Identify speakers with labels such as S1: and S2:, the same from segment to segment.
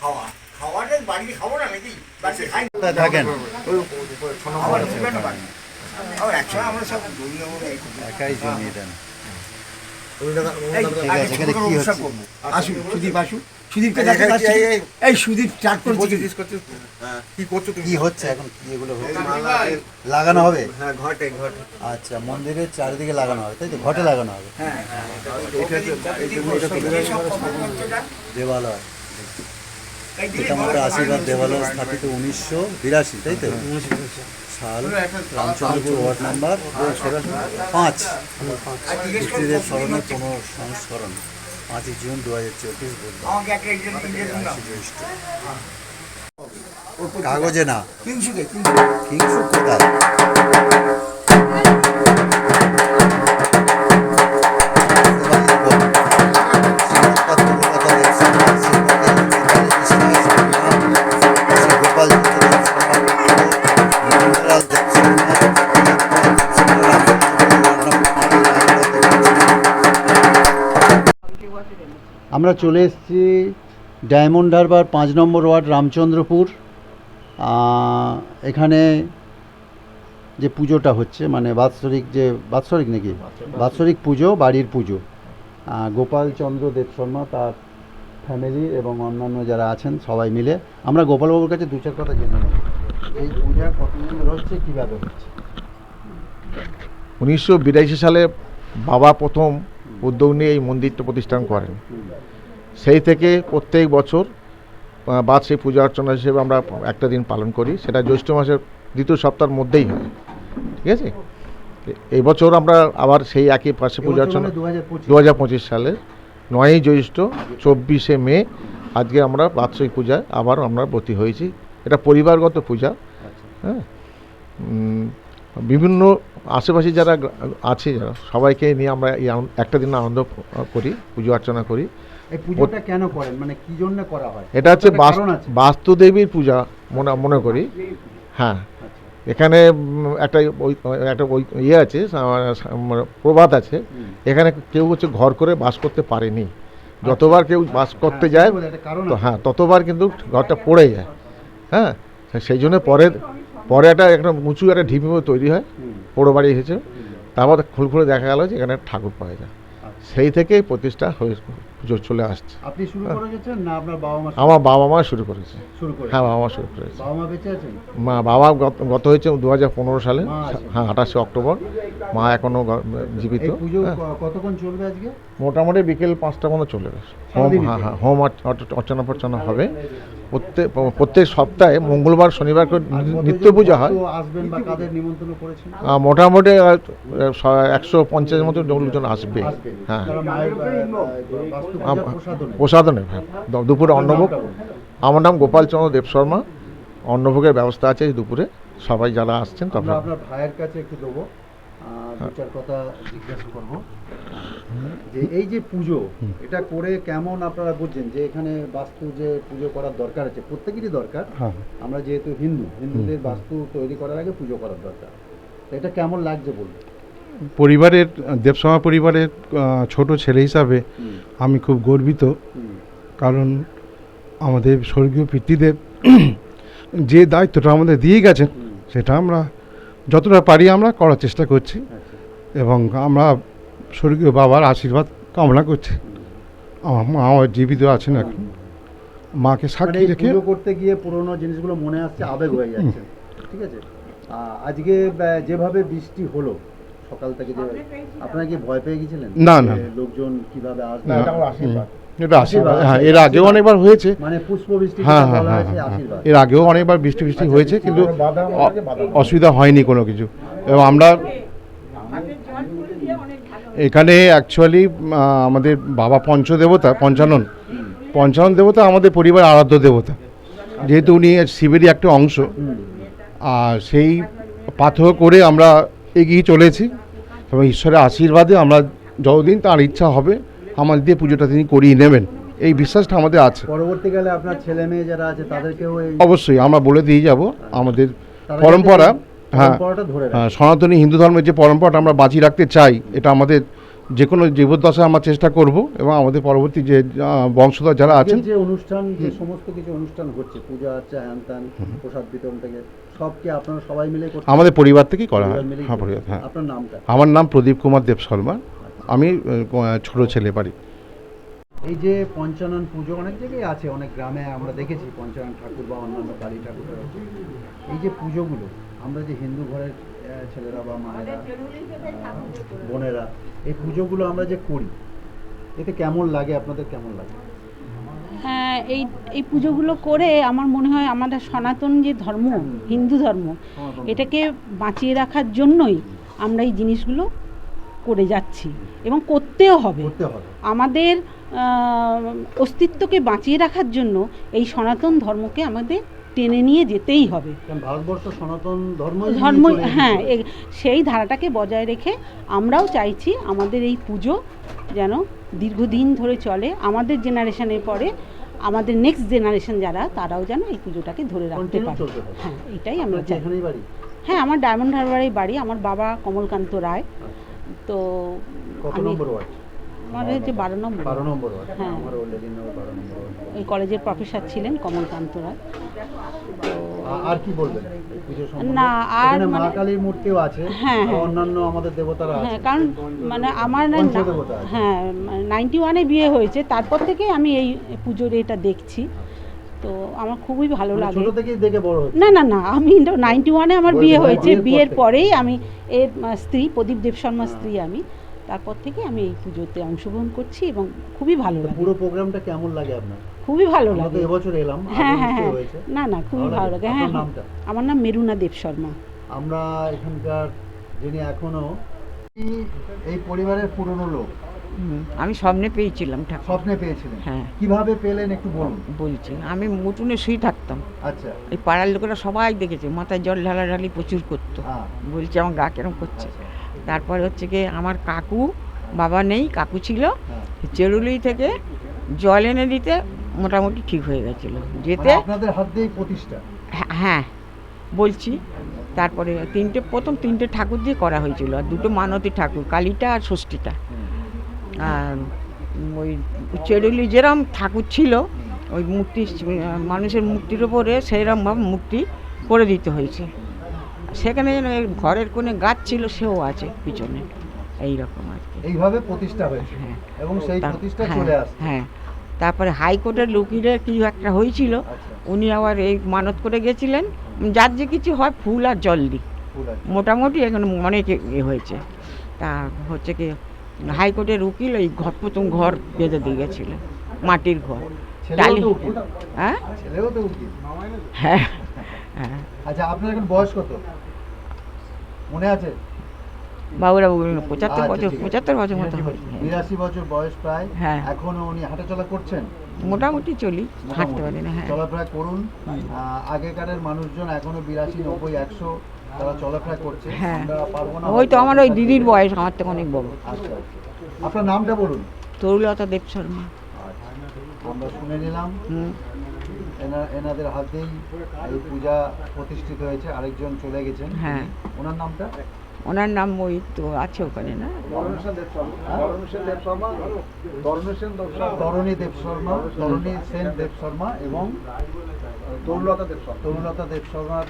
S1: খাওয়া। খাওয়াটা বাড়িতে খাব না নাকি? বাড়িতে খাই।
S2: থাকেন?
S1: আমার একসময় আমরা সব
S2: একাই জমিয়ে দেন। ঠিক আছে এখানে কি হচ্ছে?
S1: আসুন সুদীপ আসুন। সুদীপকে
S3: এই,
S1: দেখতে পাচ্ছি
S3: এই,
S1: সুদীপ চাট করছে।
S3: জিজ্ঞেস কি করছ তুমি?
S2: কি হচ্ছে এখন? কি এগুলো হচ্ছে? লাগানো হবে?
S3: হ্যাঁ ঘটে ঘটে।
S2: আচ্ছা মন্দিরের চারিদিকে লাগানো হবে তাই তো? ঘটে লাগানো হবে।
S1: হ্যাঁ
S2: দেবালয়। পিতামাতা আশীর্বাদ দেবালয় স্থাপিত উনিশশো বিরাশি তাই তো? সাল রামচন্দ্রপুর ওয়ার্ড নাম্বার পাঁচ।
S1: জিজ্ঞেস সংস্করণ
S2: পিতৃদের স্মরণে পুনঃসংস্করণ পাঁচই জুন দু হাজার চব্বিশ জ্যৈষ্ঠ কাগজে না।
S1: কিংসুকে। কিংসুক
S2: কোথায়? আমরা চলে এসেছি ডায়মন্ড হারবার পাঁচ নম্বর ওয়ার্ড, রামচন্দ্রপুর। এখানে যে পুজোটা হচ্ছে মানে বাৎসরিক যে, বাৎসরিক নাকি? বাৎসরিক পুজো, বাড়ির পুজো। গোপাল চন্দ্র দেব শর্মা তার ফ্যামিলি এবং অন্যান্য যারা আছেন, সবাই মিলে। আমরা গোপালবাবুর কাছে দু চার কথা জেনে নেব। এই পূজা কতদিন হচ্ছে কীভাবে হচ্ছে?
S4: উনিশশো বিরাশি সালে বাবা প্রথম উদ্যোগ নিয়ে এই মন্দিরটা প্রতিষ্ঠান করেন। সেই থেকে প্রত্যেক বছর সেই পূজা অর্চনা হিসেবে আমরা একটা দিন পালন করি সেটা জ্যৈষ্ঠ মাসের দ্বিতীয় সপ্তাহের মধ্যেই হয়। ঠিক আছে? এ- এই বছর আমরা আবার সেই একই পাশে পূজা অর্চনা
S2: দু হাজার পঁচিশ।
S4: দু হাজার পঁচিশ সালে নয়ই জ্যৈষ্ঠ চব্বিশে মে আজকে আমরা বাৎসরিক পূজায় আবার আমরা ব্রতী হয়েছি। এটা পরিবারগত পূজা। হ্যাঁ? বিভিন্ন আশেপাশে যারা আছে যারা সবাইকে নিয়ে আমরা এই একটা দিন আনন্দ করি পুজো অর্চনা করি।
S2: এই পুজোটা কেন করেন? মানে কি জন্য করা হয়?
S4: এটা হচ্ছে। বাস্তুদেবীর পূজা মনে মনে করি। হ্যাঁ।
S2: আচ্ছা।
S4: এখানে একটা একটা ওই ইয়ে আছে সা- মানে প্রবাদ আছে। এখানে কেউ হচ্ছে ঘর করে বাস করতে পারেনি। যতবার কেউ বাস করতে
S2: হ্যাঁ,
S4: যায়
S2: কারণ
S4: তো হ্যাঁ ততবার কিন্তু ঘরটা পড়ে যায়। হ্যাঁ সেই জন্য পরে পরে একটা একটা উঁচু একটা ঢিপি তৈরি হয়। পোড়ো বাড়ি এসেছে। তারপর খুল খুলে দেখা গেল যে এখানে ঠাকুর পাওয়া যায়।
S2: আচ্ছা।
S4: সেই থেকেই প্রতিষ্ঠা হয়ে চলে আসছে।
S2: আপনি শুরু করেছেন না আপনার বাবা মা
S4: আমার বাবা মা শুরু করেছে।
S2: শুরু করে
S4: হ্যাঁ বাবা মা শুরু করেছে।
S2: বাবা মা বেঁচে আছেন?
S4: মা বাবা গত- গত হয়েছে দু হাজার পনেরো সালে হ্যাঁ আঠাশে অক্টোবর। মা এখনও জীবিত। হ্যাঁ।
S2: ক- কতক্ষণ চলবে আজকে?
S4: মোটামুটি বিকেল পাঁচটা মতো চলে গেছে। হোম হ্যাঁ হ্যাঁ হোম অর্চ- অর্চ- অর্চনা ফর্চনা হবে। প্রত্যেক প্রত্যেক সপ্তাহে মঙ্গলবার শনিবার করে নিত্য পূজা হয় মোটামুটি একশো পঞ্চাশ মতো লোকজন আসবে। হ্যাঁ।
S2: প্রসাদনে
S4: হ্যাঁ। দুপুরে অন্নভোগ। আমার নাম গোপালচন্দ্র দেব শর্মা। অন্নভোগের ব্যবস্থা আছে দুপুরে। সবাই যারা আসছেন
S2: আপনার ভাইয়ের কাছে একটু দেবো। আহ, দু চার কথা জিজ্ঞাসা করব। যে এই যে পুজো এটা করে কেমন আপনারা বুঝছেন যে এখানে বাস্তু যে পুজো করার দরকার আছে প্রত্যেকেরই দরকার।
S5: হ্যাঁ।
S2: আমরা যেহেতু হিন্দু হিন্দুদের বাস্তু তৈরি করার আগে পুজো করার দরকার। তো এটা কেমন লাগছে বলুন?
S5: পরিবারের দেবসমা পরিবারের ছোট ছেলে হিসাবে আমি খুব গর্বিত। কারণ আমাদের স্বর্গীয় পিতৃদেব যে দায়িত্বটা আমাদের দিয়ে গেছেন সেটা আমরা যতটা পারি আমরা করার চেষ্টা করছি।
S2: আচ্ছা,
S5: এবং আমরা স্বর্গীয় বাবার আশীর্বাদ কামনা করছি। আমার মা আমার জীবিত আছেন এখন। মাকে
S2: মানে
S5: সাক্ষী রেখে
S2: করতে গিয়ে পুরোনো জিনিসগুলো মনে আসছে আবেগ হয়ে যাচ্ছে। ঠিক আছে? আজকে যেভাবে বৃষ্টি হলো সকাল থেকে যে আপনারা কি ভয় পেয়ে গেছিলেন?
S5: না, না।
S2: লোকজন কীভাবে আসবে?
S4: না, এটা আমার আশীর্বাদ।
S5: এটা আশীর্বাদ। হ্যাঁ এর আগেও অনেকবার হয়েছে।
S2: মানে পুষ্প বৃষ্টি
S5: হ্যাঁ হ্যাঁ হ্যাঁ হ্যাঁ, এর আগেও অনেকবার বৃষ্টি বৃষ্টি হয়েছে কিন্তু। অসুবিধা হয়নি কোনো কিছু। এবং আমরা এখানে অ্যাকচুয়ালি আমাদের বাবা পঞ্চদেবতা পঞ্চানন পঞ্চানন দেবতা আমাদের পরিবার আরাধ্য দেবতা। যেহেতু উনি শিবেরই একটা অংশ আর সেই পাথর করে আমরা এগিয়ে চলেছি। এবং ঈশ্বরের আশীর্বাদে আমরা যতদিন তার ইচ্ছা হবে আমাদের দিয়ে পুজোটা তিনি করিয়ে নেবেন। এই বিশ্বাসটা আমাদের আছে।
S2: পরবর্তীকালে আপনার ছেলে মেয়ে যারা আছে তাদেরকেও
S5: অবশ্যই আমরা বলে দিয়ে যাব আমাদের পরম্পরা। হ্যাঁ। হ্যাঁ, সনাতনী হিন্দু ধর্মের যে পরম্পরাটা আমরা বাঁচিয়ে রাখতে চাই এটা আমাদের যে কোনো জীবদ্দশা আমরা চেষ্টা করব এবং আমাদের পরবর্তী যে বংশধর যারা আছেন
S2: যে অনুষ্ঠান যে সমস্ত কিছু অনুষ্ঠান হচ্ছে পূজা আর্চা হ্যান প্রসাদ বিতরণ থেকে সব কি আপনারা সবাই মিলে
S5: আমাদের পরিবার থেকেই করা হয়। হ্যাঁ পরিবার হ্যাঁ।
S2: আপনার নামটা?
S5: আমার নাম প্রদীপ কুমার দেব শর্মা আমি ছোট ছেলে বাড়ি।
S2: এই যে পঞ্চানন পুজো অনেক জায়গায় আছে অনেক গ্রামে আমরা দেখেছি পঞ্চানন ঠাকুর বা অন্যান্য কালী ঠাকুর এই যে পুজোগুলো আমরা যে হিন্দু ঘরের ছেলেরা বা মায়েরা বোনেরা এই পুজোগুলো আমরা যে করি এতে কেমন লাগে? আপনাদের কেমন লাগে?
S6: হ্যাঁ এই এই পুজোগুলো করে আমার মনে হয় আমাদের সনাতন যে ধর্ম হিন্দু ধর্ম। এটাকে বাঁচিয়ে রাখার জন্যই আমরা এই জিনিসগুলো করে যাচ্ছি এবং করতেও হবে। আমাদের অস্তিত্বকে বাঁচিয়ে রাখার জন্য এই সনাতন ধর্মকে আমাদের টেনে নিয়ে যেতেই হবে।
S2: ভারতবর্ষ সনাতন ধর্ম
S6: ধর্ম হ্যাঁ সেই ধারাটাকে বজায় রেখে আমরাও চাইছি আমাদের এই পুজো যেন দীর্ঘদিন ধরে চলে। আমাদের জেনারেশনের পরে আমাদের নেক্সট জেনারেশন যারা তারাও যেন এই পুজোটাকে ধরে রাখতে পারে। হ্যাঁ এটাই আমরা চাই। হ্যাঁ আমার ডায়মন্ড হারবারের বাড়ি। আমার বাবা কমলকান্ত রায়। তো
S2: কত
S6: আমি
S2: নম্বর ওয়ার্ড?
S6: আমার হচ্ছে বারো নম্বর।
S2: বারো নম্বর ওয়ার্ড।
S6: হ্যাঁ।
S2: আমার অলরেডি নম্বর বারো নম্বর ওয়ার্ড।
S6: ওই কলেজের প্রফেসর ছিলেন কমলকান্ত রায় তো
S2: আর কি বলবেন?
S6: না, আর
S2: মা
S6: মানে-
S2: কালীর মূর্তিও আছে।
S6: হ্যাঁ,
S2: আর
S6: হ্যাঁ।
S2: অন্যান্য আমাদের দেবতারা আছে।
S6: হ্যাঁ কারণ মানে আমার না হ্যাঁ নাইনটি ওয়ানে বিয়ে হয়েছে। তারপর থেকে আমি এই পুজোর এটা দেখছি। তো আমার খুবই ভালো
S2: মানে
S6: লাগে।
S2: ছোট থেকেই দেখে বড়
S6: না না না আমি নাইনটি ওয়ানে আমার বিয়ে
S2: বিয়ে-
S6: হয়েছে
S2: বিয়ের।
S6: পরেই আমি এর স্ত্রী প্রদীপ দেব শর্মার স্ত্রী আমি। তারপর থেকে আমি এই পুজোতে অংশগ্রহণ করছি এবং খুবই ভালো লাগে।
S2: পুরো প্রোগ্রামটা কেমন লাগে আপনার?
S6: খুবই ভালো লাগে।
S2: এবছর এলাম
S6: হ্যাঁ হ্যাঁ হ্যাঁ। না না খুবই
S2: ভালো লাগে?
S6: হ্যাঁ হ্যাঁ? আমার নাম মেরুনা দেব শর্মা।
S2: আমরা এখানকার যিনি এখনও এই- পরিবারের পুরনো লোক
S7: আমি স্বপ্নে পেয়েছিলাম ঠাকুর।
S2: স্বপ্নে পেয়েছিলেন।
S7: হ্যাঁ।
S2: কীভাবে পেলেন একটু বলুন।
S7: বলছি আমি উঠুনে শুয়ে থাকতাম।
S2: আচ্ছা।
S7: এই পাড়ার লোকেরা সবাই দেখেছে মাথায় জল ঢালাঢালি প্রচুর করতো।
S2: হ্যাঁ।
S7: বলছে আমার গা কেরম করছে? তারপরে হচ্ছে কি আমার কাকু বাবা নেই কাকু ছিল।
S2: হ্যাঁ।
S7: চেরুলি থেকে জল এনে দিতে মোটামুটি ঠিক হয়ে গেছিল। যেতে
S2: মানে আপনাদের হাত দিয়েই প্রতিষ্ঠা।
S7: হ্যাঁ, হ্যাঁ। বলছি তারপরে তিনটে প্রথম তিনটে ঠাকুর দিয়ে করা হয়েছিল। আর দুটো মানতী ঠাকুর কালীটা আর ষষ্ঠীটা। ওই চেরুলি যেরম ঠাকুর ছিল ওই মূর্তি মানুষের মূর্তির ওপরে সেইরকমভাবে মূর্তি করে দিতে হয়েছে। সেখানে যেন ঘরের কোণে গাছ ছিল সেও আছে পিছনে। এই রকম আর কি।
S2: এইভাবে প্রতিষ্ঠা হয়েছে।
S7: হ্যাঁ।
S2: এবং সেই প্রতিষ্ঠা
S7: হ্যাঁ,
S2: চলে আসছে।
S7: হ্যাঁ। তারপরে হাইকোর্টের লুকিরের কিছু একটা হয়েছিল
S2: আচ্ছা।
S7: উনি আবার এই মানত করে গেছিলেন। যার যে কিছু হয় ফুল আর জল দিই মোটামুটি এখানে অনেক এ হয়েছে। তা হচ্ছে কি হাইকোর্টের উকিল এই ঘর প্রথম ঘর বেঁধে দিয়ে গেছিল মাটির ঘর। টালি হ্যাঁ? হ্যাঁ হ্যাঁ।
S2: আচ্ছা আপনার এখন বয়স কত? মনে আছে?
S7: বাবুরা বললেন পঁচাত্তর
S2: আচ্ছা,
S7: বছর পঁচাত্তর বছর মতো
S2: বিরাশি বছর বয়স প্রায়।
S7: হ্যাঁ।
S2: এখনও উনি হাঁটাচলা করছেন?
S7: মোটামুটি চলি হাঁটতে পারি না হ্যাঁ।
S2: চলাফেরা করুন। আগেকারের মানুষজন এখনও বিরাশি নব্বই একশো তারা চলাফেরা করছে
S7: হ্যাঁ।
S2: আমরা পারব না
S7: ওই তো আমার ওই দিদির বয়স আমার থেকে অনেক বড়।
S2: আচ্ছা আচ্ছা। আপনার নামটা বলুন।
S7: তরুলতা দেব শর্মা।
S2: আচ্ছা। আমরা শুনে নিলাম।
S7: হুম।
S2: এনা- এনাদের হাতেই এই পূজা প্রতিষ্ঠিত হয়েছে আরেকজন চলে গেছেন।
S7: হ্যাঁ।
S2: ওনার নামটা?
S7: ওনার নাম ওই তো আছে ওখানে না?
S2: তরণী দেব শর্মা তরণী সেন দেব শর্মা এবং তরুলতা দেব শর্মা। তরুলতা দেব শর্মার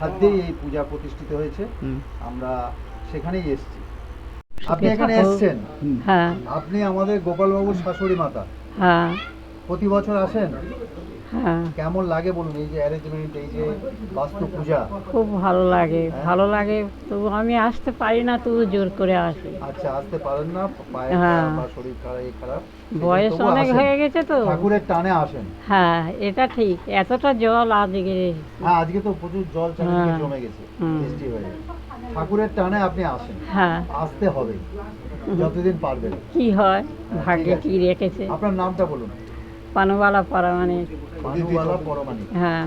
S2: হাত দিয়েই এই পূজা প্রতিষ্ঠিত হয়েছে। আমরা সেখানেই এসেছি। আপনি এখানে এসেছেন?
S8: হ্যাঁ।
S2: আপনি আমাদের গোপালবাবুর শাশুড়ি মাতা।
S8: হ্যাঁ।
S2: প্রতি বছর আসেন? কেমন লাগে বলুন এই যে অ্যারেঞ্জমেন্ট এই যে বাস্তু পূজা
S8: খুব ভালো লাগে ভালো লাগে তবু আমি আসতে পারি না তবু জোর করে আসি।
S2: আচ্ছা আসতে পারেন না পায়ে
S8: হ্যাঁ।
S2: বা শরীর খারাপ খারাপ।
S8: বয়স অনেক হয়ে গেছে তো।
S2: ঠাকুরের টানে আসেন।
S8: হ্যাঁ এটা ঠিক এতটা জল আজকে
S2: হ্যাঁ আজকে তো প্রচুর জল চারিদিকে
S8: হ্যাঁ।
S2: জমে গেছে বৃষ্টি হয়ে ঠাকুরের টানে আপনি আসেন।
S8: হ্যাঁ।
S2: আসতে হবে যতদিন পারবেন।
S8: কি হয় ভাগ্যে কি রেখেছে।
S2: আপনার নামটা বলুন।
S8: পানবালা পাড়া মানে হ্যাঁ।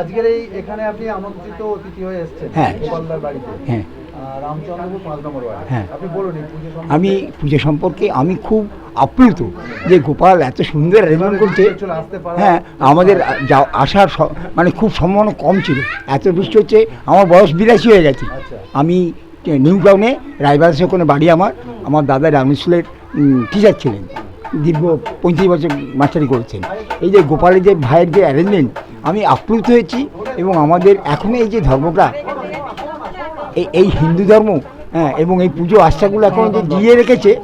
S2: আজকের এই এখানে আপনি আমন্ত্রিত অতিথি হয়ে এসেছেন
S9: হ্যাঁ।
S2: গোপালদার বাড়িতে।
S9: হ্যাঁ।
S2: রামচন্দ্রপুর পাঁচ নম্বর ওয়ার্ড
S9: হ্যাঁ।
S2: আপনি বলুন।
S9: আমি পুজো সম্পর্কে আমি খুব আপ্লুত যে গোপাল এত সুন্দর আয়োজন করছে।
S2: চলে আসতে পারা।
S9: হ্যাঁ আমাদের যা আসার মানে খুব সম্ভাবনা কম ছিল। এত বৃষ্টি হচ্ছে আমার বয়স বিরাশি হয়ে গেছে।
S2: আচ্ছা।
S9: আমি নিউ টাউনে রায়বাসে ওখানে বাড়ি আমার। আমার দাদা রামী স্কুলের টিচার ছিলেন। দীর্ঘ পঁয়ত্রিশ বছর মাস্টারি করেছেন। এই যে গোপালের যে ভাইয়ের যে অ্যারেঞ্জমেন্ট আমি আপ্লুত হয়েছি এবং আমাদের এখন এই যে ধর্মটা, এই এই হিন্দু ধর্ম হ্যাঁ এবং এই পুজো আস্থাগুলো এখন যে জিয়ে রেখেছে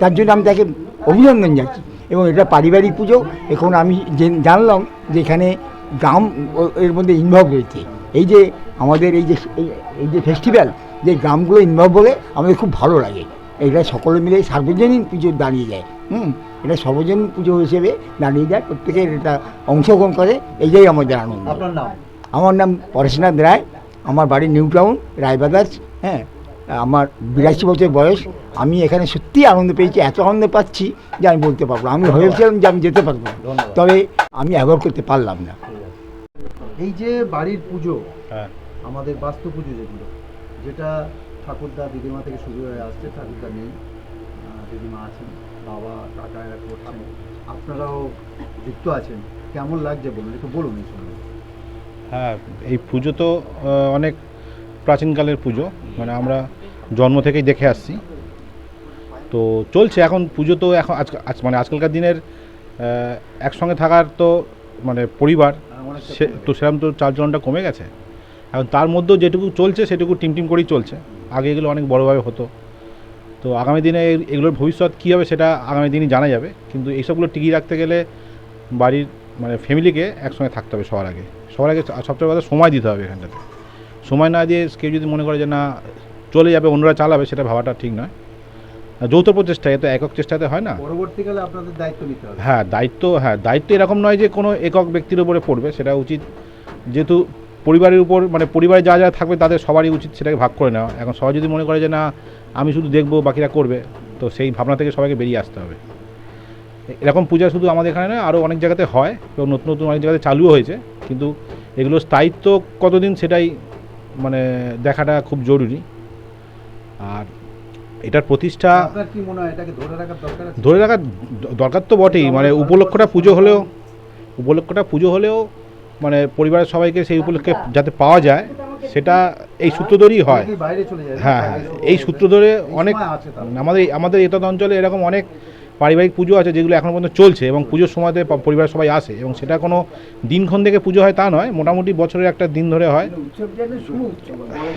S9: তার জন্য আমি তাকে অভিনন্দন যাচ্ছি এবং এটা পারিবারিক পুজো, এখন আমি জেন- জানলাম যে এখানে গ্রাম এর মধ্যে ইনভলভ রয়েছে। এই যে আমাদের এই যে, এই- যে ফেস্টিভ্যাল যে গ্রামগুলো ইনভলভ বলে আমাদের খুব ভালো লাগে। এটা সকলে মিলে সার্বজনীন পুজো দাঁড়িয়ে যায় হুম? এটা সর্বজনীন পুজো হিসেবে দাঁড়িয়ে যায় প্রত্যেকের এটা অংশগ্রহণ করে এইটাই আমাদের আনন্দ।
S2: আপনার নাম?
S9: আমার নাম পরেশনাথ রায় আমার বাড়ি নিউ টাউন রায়বাদাস হ্যাঁ? আমার বিরাশি বছর বয়স আমি এখানে সত্যি আনন্দ পেয়েছি এত আনন্দ পাচ্ছি যে আমি বলতে পারব আমি ভেবেছিলাম যে আমি যেতে পারব না। তবে আমি অ্যাভয়েড করতে পারলাম না।
S2: এই যে বাড়ির পুজো
S4: হ্যাঁ।
S2: আমাদের বাস্তু পুজো যেগুলো যেটা ঠাকুরদা দিদিমা থেকে শুরু হয়ে আসছে ঠাকুরদা নেই। দিদিমা আছেন বাবা কাকা এরা করছেন আপনারাও যুক্ত আছেন। কেমন লাগছে বলুন? একটু বলুন এই সময়।
S10: হ্যাঁ এই পুজো তো অনেক প্রাচীনকালের পুজো। মানে আমরা জন্ম থেকেই দেখে আসছি। তো চলছে এখন পুজো তো এখন আজ মানে আজকালকার দিনের একসঙ্গে থাকার তো মানে পরিবার
S2: অনেকটা
S10: সে তো সেরকম তো চারজনটা কমে গেছে। এখন তার মধ্যেও যেটুকু চলছে সেটুকু টিম টিম করেই চলছে। আগে এগুলো অনেক বড়োভাবে হতো। তো আগামী দিনে এগুলোর ভবিষ্যৎ কী হবে সেটা আগামী দিনই জানা যাবে। কিন্তু এইসবগুলো টিকিয়ে রাখতে গেলে বাড়ির মানে ফ্যামিলিকে একসঙ্গে থাকতে হবে সবার আগে। সবার আগে সবচেয়ে কথা সময় দিতে হবে এখানটাতে। সময় না দিয়ে কেউ যদি মনে করে যে না চলে যাবে অন্যরা চালাবে সেটা ভাবাটা ঠিক নয়। যৌথ প্রচেষ্টা এ তো একক চেষ্টাতে হয় না।
S2: পরবর্তীকালে আপনাদের দায়িত্ব নিতে হবে।
S10: হ্যাঁ দায়িত্ব হ্যাঁ দায়িত্ব এরকম নয় যে কোনো একক ব্যক্তির উপরে পড়বে সেটা উচিত। যেহেতু পরিবারের উপর মানে পরিবারে যা যা থাকবে তাদের সবারই উচিত সেটাকে ভাগ করে নেওয়া। এখন সবাই যদি মনে করে যে না আমি শুধু দেখব বাকিরা করবে তো সেই ভাবনা থেকে সবাইকে বেরিয়ে আসতে হবে। এরকম পূজা শুধু আমাদের এখানে নয় আরও অনেক জায়গাতে হয় এবং নতুন নতুন অনেক জায়গাতে চালুও হয়েছে কিন্তু এগুলো স্থায়িত্ব কতদিন সেটাই মানে দেখাটা খুব জরুরি। আর এটার প্রতিষ্ঠা
S2: ধরে রাখার দরকার
S10: তো বটেই মানে উপলক্ষটা পুজো হলেও উপলক্ষটা পুজো হলেও মানে পরিবারের সবাইকে সেই উপলক্ষে যাতে পাওয়া যায় সেটা এই সূত্র ধরেই হয় হ্যাঁ হ্যাঁ এই সূত্র ধরে অনেক। আমাদের আমাদের এতদ অঞ্চলে এরকম অনেক পারিবারিক পুজো আছে যেগুলো এখনও পর্যন্ত চলছে এবং পুজোর সময়তে প- পরিবারের সবাই আসে এবং সেটা কোনো দিনক্ষণ থেকে পুজো হয় তা নয় মোটামুটি বছরের একটা দিন ধরে হয়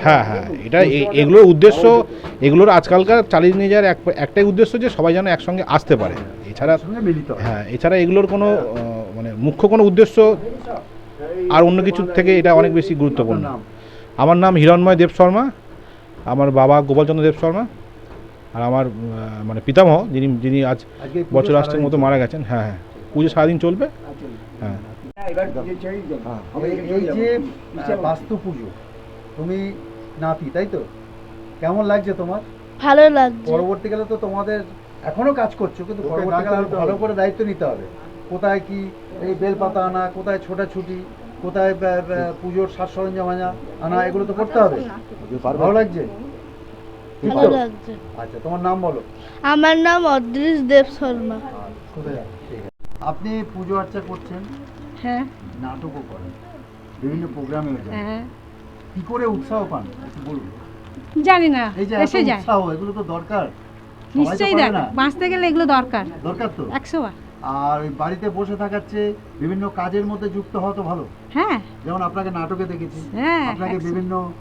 S10: হ্যাঁ হ্যাঁ এটা এগুলোর উদ্দেশ্য এগুলোর আজকালকার চালিয়ে নিয়ে যাওয়ার এক একটাই উদ্দেশ্য যে সবাই যেন একসঙ্গে আসতে পারে এছাড়া।
S2: হ্যাঁ
S10: এছাড়া এগুলোর কোনো মানে মুখ্য কোনো উদ্দেশ্য আর অন্য কিছুর থেকে এটা অনেক বেশি গুরুত্বপূর্ণ। আমার নাম হিরণময় দেব শর্মা আমার বাবা গোপালচন্দ্র দেব শর্মা আর আমার মানে পিতামহ যিনি যিনি আজ বছর আসছেন মতো মারা গেছেন। হ্যাঁ হ্যাঁ পুজো সারাদিন চলবে। হ্যাঁ।
S9: এবার পুজো ছেড়েই যাব।
S2: এই এই যে বাস্তু পুজো তুমি নাতি তাই তো? কেমন লাগছে তোমার?
S11: ভালো লাগছে।
S2: পরবর্তীকালে তো তোমাদের এখনও কাজ করছ কিন্তু পরবর্তীকালে ভালো করে দায়িত্ব নিতে হবে। কোথায় কি এই বেলপাতা আনা কোথায় ছোটাছুটি? কোথায় পুজোর সাজ সরঞ্জাম আনা আনা এগুলো তো করতে হবে। ভালো লাগছে? আচ্ছা তোমার নাম বলো।
S11: আমার নাম অদৃশ দেব শর্মা।
S2: আপনি পুজো আর্চা করছেন?
S8: হ্যাঁ।
S2: নাটকও করেন। বিভিন্ন প্রোগ্রামে
S8: হ্যাঁ।
S2: কি করে উৎসাহ পান? একটু বলুন।
S8: জানি না।
S2: এই যে
S8: এসে যায়।
S2: উৎসাহ এগুলো তো দরকার।
S8: নিশ্চয়ই দেখ বাঁচতে গেলে এগুলো দরকার।
S2: দরকার তো।
S8: একশো বার।
S2: আর ওই বাড়িতে বসে থাকার চেয়ে বিভিন্ন কাজের মধ্যে যুক্ত হওয়া তো ভালো।
S8: হ্যাঁ।
S2: যেমন আপনাকে নাটকে দেখেছি
S8: হ্যাঁ,
S2: আপনাকে বিভিন্ন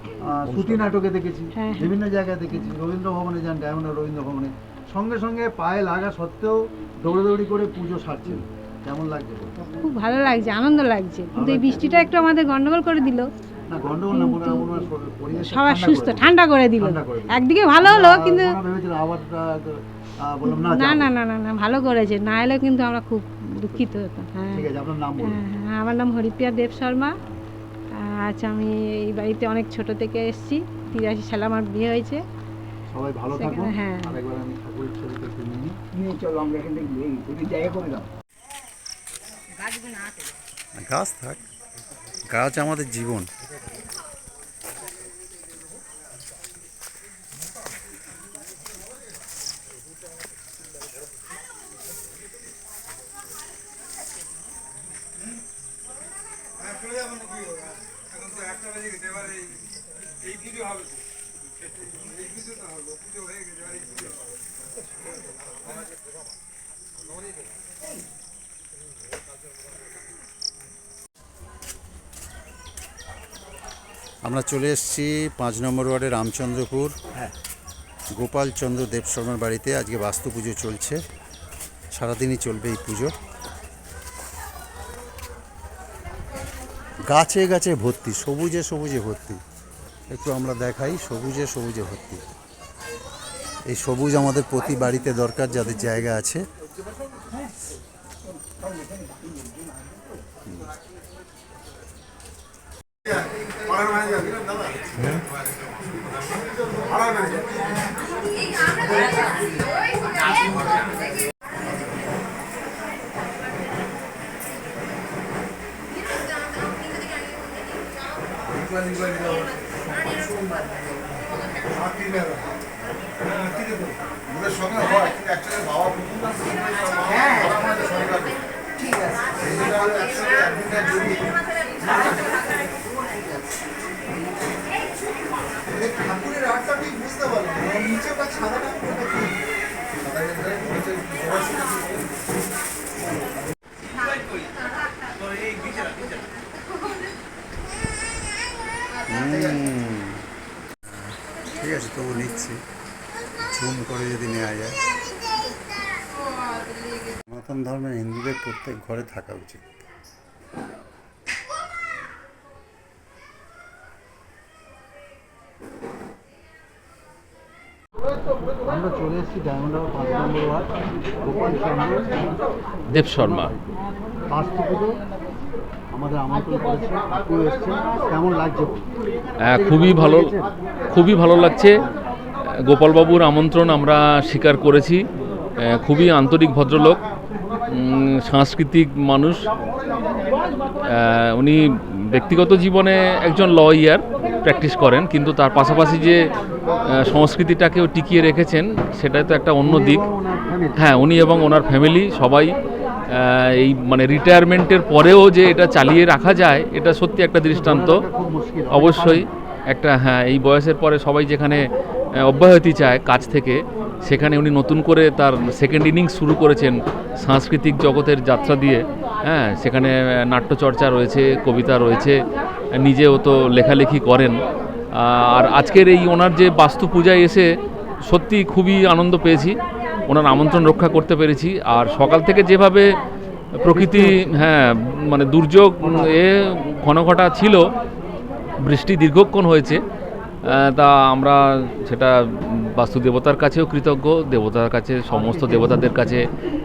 S2: শ্রুতি নাটকে দেখেছি
S8: হ্যাঁ।
S2: বিভিন্ন জায়গায় দেখেছি রবীন্দ্র ভবনে যান ডায়মন্ড রবীন্দ্র ভবনে সঙ্গে সঙ্গে পায়ে লাগা সত্ত্বেও দৌড়াদৌড়ি করে পুজো সারছেন। কেমন লাগছে?
S8: খুব ভালো লাগছে আনন্দ লাগছে। কিন্তু এই বৃষ্টিটা একটু আমাদের গন্ডগোল করে দিল।
S2: হয়
S8: সবার সুস্থ ঠান্ডা করে দিল। একদিকে ভালো হলো কিন্তু
S2: না
S8: না না না না ভালো করেছে। না এলে কিন্তু আমরা খুব দুঃখিত হতাম হ্যাঁ।
S2: ঠিক আছে আপনার নাম বলুন।
S8: হ্যাঁ, আমার নাম হরিপ্রিয়া দেব শর্মা। আচ্ছা আমি এই বাড়িতে অনেক ছোট থেকে এসেছি। তিরাশি সালে আমার বিয়ে হয়েছে।
S2: সবাই ভালো থাকুন।
S8: হ্যাঁ।
S2: আরেকবার আমি ঠাকুরের ছবিটা একটু নিই।
S9: নিয়ে চলো আমরা এখান থেকে এই জায়গা করে দাও।
S2: গাছ থাক। গাছ আমাদের জীবন।
S3: এখন তো একটা বেজে গেছে এবার এই এই পুজো হবে তো।
S2: আমরা চলে এসেছি পাঁচ নম্বর ওয়ার্ডে রামচন্দ্রপুর। গোপালচন্দ্র দেব শর্মার বাড়িতে। আজকে বাস্তু পুজো চলছে। সারাদিনই চলবে এই পুজো। গাছে গাছে ভর্তি সবুজে সবুজে ভর্তি। একটু আমরা দেখাই সবুজে সবুজে ভর্তি। এই সবুজ আমাদের প্রতি বাড়িতে দরকার যাদের জায়গা আছে
S1: ওদের সঙ্গে হয় কিন্তু অ্যাকচুয়ালি বাবা ঠিক আছে একসাথে একদিনটা জড়িয়ে ঠিক
S2: আছে, তবু নিচ্ছি। ঝুম করে যদি নেওয়া যায়। সনাতন ধর্মের হিন্দুদের প্রত্যেক ঘরে থাকা উচিত। আমরা চলে এসেছি ডায়মন্ড হারবার পাঁচ নম্বর ওয়ার্ড গোপাল চন্দ্র।
S12: দেব শর্মা।
S2: বাস্তু পুজো আমাদের আমন্ত্রণ করেছে আপনিও এসেছেন। কেমন লাগছে?
S12: খুবই ভালো খুবই ভালো লাগছে। গোপালবাবুর আমন্ত্রণ আমরা স্বীকার করেছি। খুবই আন্তরিক ভদ্রলোক সাংস্কৃতিক মানুষ। উনি ব্যক্তিগত জীবনে একজন লয়ার প্র্যাকটিস করেন কিন্তু তার পাশাপাশি যে সংস্কৃতিটাকেও টিকিয়ে রেখেছেন, সেটাই তো একটা অন্য দিক। হ্যাঁ উনি এবং ওনার ফ্যামিলি সবাই এই মানে রিটায়ারমেন্টের পরেও যে এটা চালিয়ে রাখা যায়, এটা সত্যি একটা দৃষ্টান্ত। অবশ্যই একটা হ্যাঁ এই বয়সের পরে সবাই যেখানে অব্যাহতি চায় কাজ থেকে, সেখানে উনি নতুন করে তার সেকেন্ড ইনিংস শুরু করেছেন সাংস্কৃতিক জগতের যাত্রা দিয়ে। হ্যাঁ সেখানে নাট্যচর্চা রয়েছে, কবিতা রয়েছে, নিজেও তো লেখালেখি করেন। আর আজকের এই ওনার যে বাস্তু পূজায় এসে সত্যি খুবই আনন্দ পেয়েছি। ওনার আমন্ত্রণ রক্ষা করতে পেরেছি। আর সকাল থেকে যেভাবে প্রকৃতি হ্যাঁ মানে দুর্যোগ এ ঘনঘটা ছিল, বৃষ্টি দীর্ঘক্ষণ হয়েছে তা আমরা সেটা বাস্তু দেবতার কাছেও কৃতজ্ঞ। দেবতার কাছে, সমস্ত দেবতাদের কাছে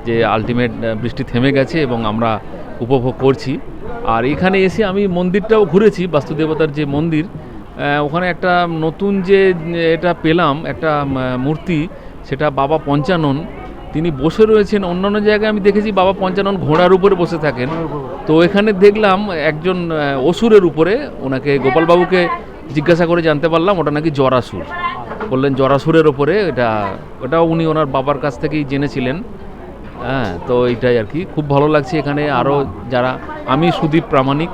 S12: যে আলটিমেট বৃষ্টি থেমে গেছে এবং আমরা উপভোগ করছি। আর এখানে এসে আমি মন্দিরটাও ঘুরেছি, বাস্তু দেবতার যে মন্দির ওখানে একটা নতুন যে এটা পেলাম, একটা মূর্তি, সেটা বাবা পঞ্চানন। তিনি বসে রয়েছেন, অন্যান্য জায়গায় আমি দেখেছি বাবা পঞ্চানন ঘোড়ার উপরে বসে থাকেন। তো এখানে দেখলাম একজন অসুরের উপরে, ওনাকে গোপালবাবুকে জিজ্ঞাসা করে জানতে পারলাম, ওটা নাকি জরাসুর। বললেন, জরাসুরের ওপরে এটা, ওটাও উনি ওনার বাবার কাছ থেকেই জেনেছিলেন। হ্যাঁ তো এইটাই আর কি। খুব ভালো লাগছে এখানে আরও যারা, আমি সুদীপ প্রামাণিক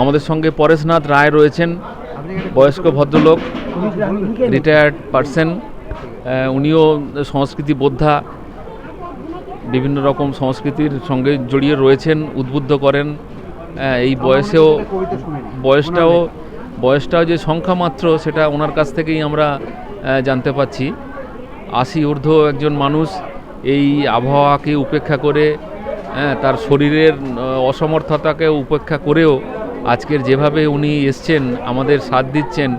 S12: আমাদের সঙ্গে পরেশনাথ রায় রয়েছেন, বয়স্ক ভদ্রলোক রিটায়ার্ড পার্সন উনিও সংস্কৃতি বোদ্ধা, বিভিন্ন রকম সংস্কৃতির সঙ্গে জড়িয়ে রয়েছেন, উদ্বুদ্ধ করেন এই বয়সেও, বয়সটাও বয়সটাও যে সংখ্যা মাত্র সেটা ওনার কাছ থেকেই আমরা জানতে পাচ্ছি। আশি ঊর্ধ্ব একজন মানুষ এই আবহাওয়াকে উপেক্ষা করে তার শরীরের অসমর্থতাকে উপেক্ষা করেও আজকের যেভাবে উনি এসছেন, আমাদের সাথ দিচ্ছেন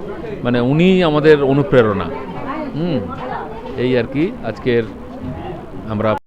S12: মানে উনি আমাদের অনুপ্রেরণা। হুম, এই আর কি, আজকের আমরা